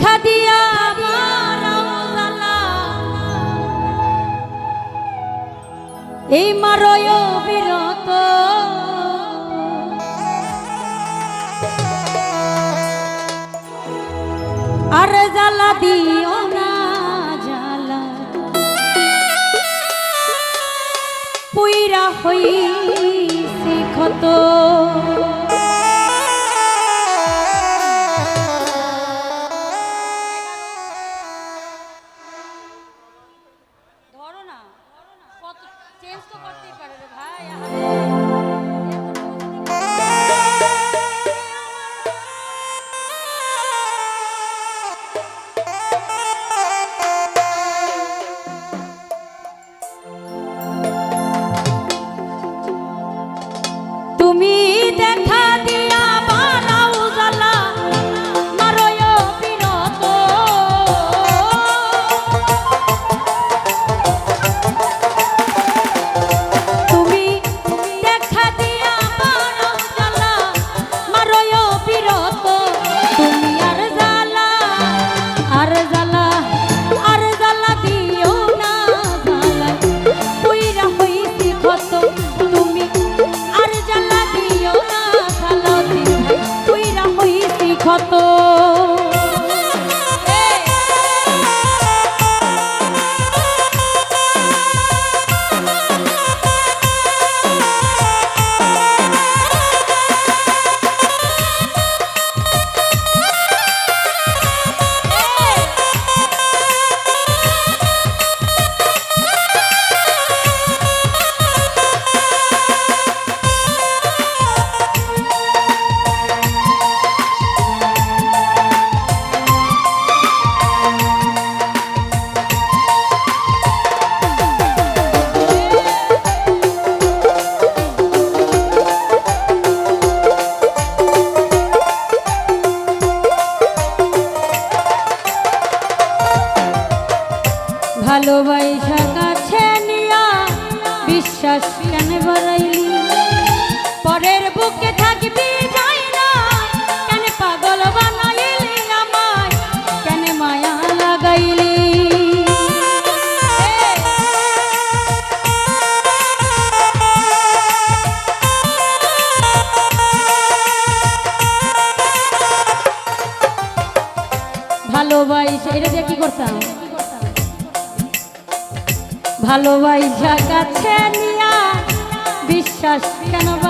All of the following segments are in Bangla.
দেখা দিয়া এই মারয় বিরত। আর জ্বালা দিও না জ্বালা। পুইরা হই সে ক্ষত। foto. ভালোবাসা কাছে নিয়া বিশ্বাস কেন বা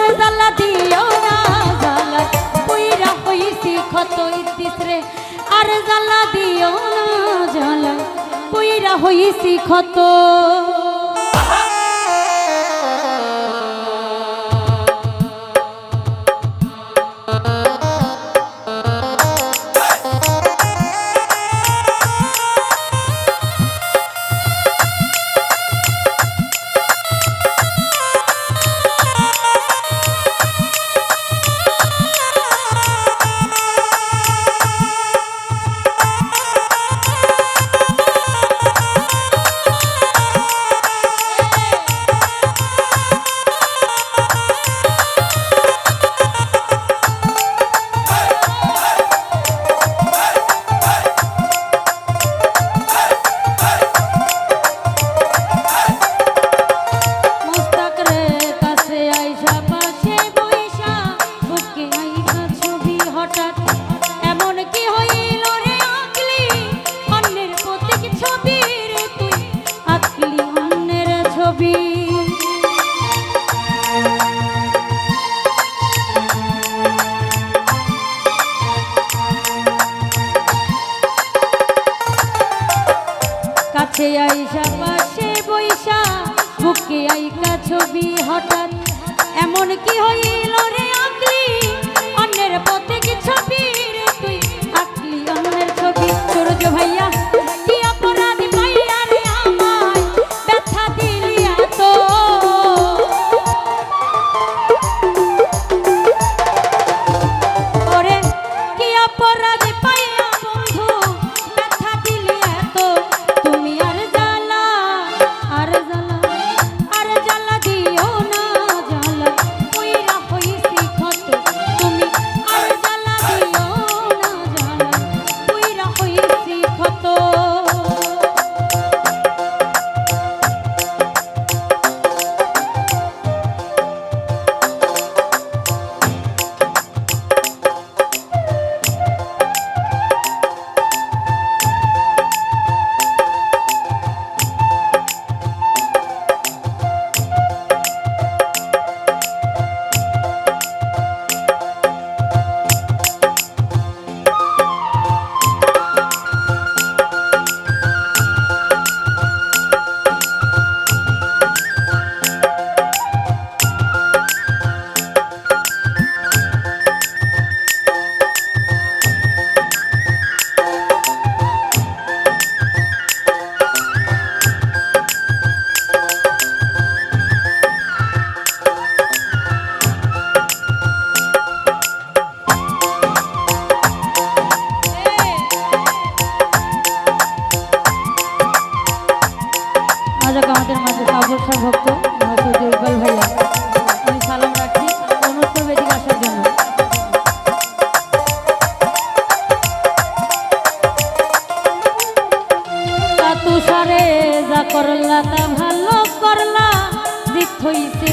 আর জ্বালা দিও না, জ্বালা। পুইরা হইছি ক্ষত ইতিসরে আর জ্বালা দিও না, জ্বালা। পুইরা হইছি ছবি হঠাৎ এমন কি হইল রে? করলা তা ভালো করলা জিত হইতে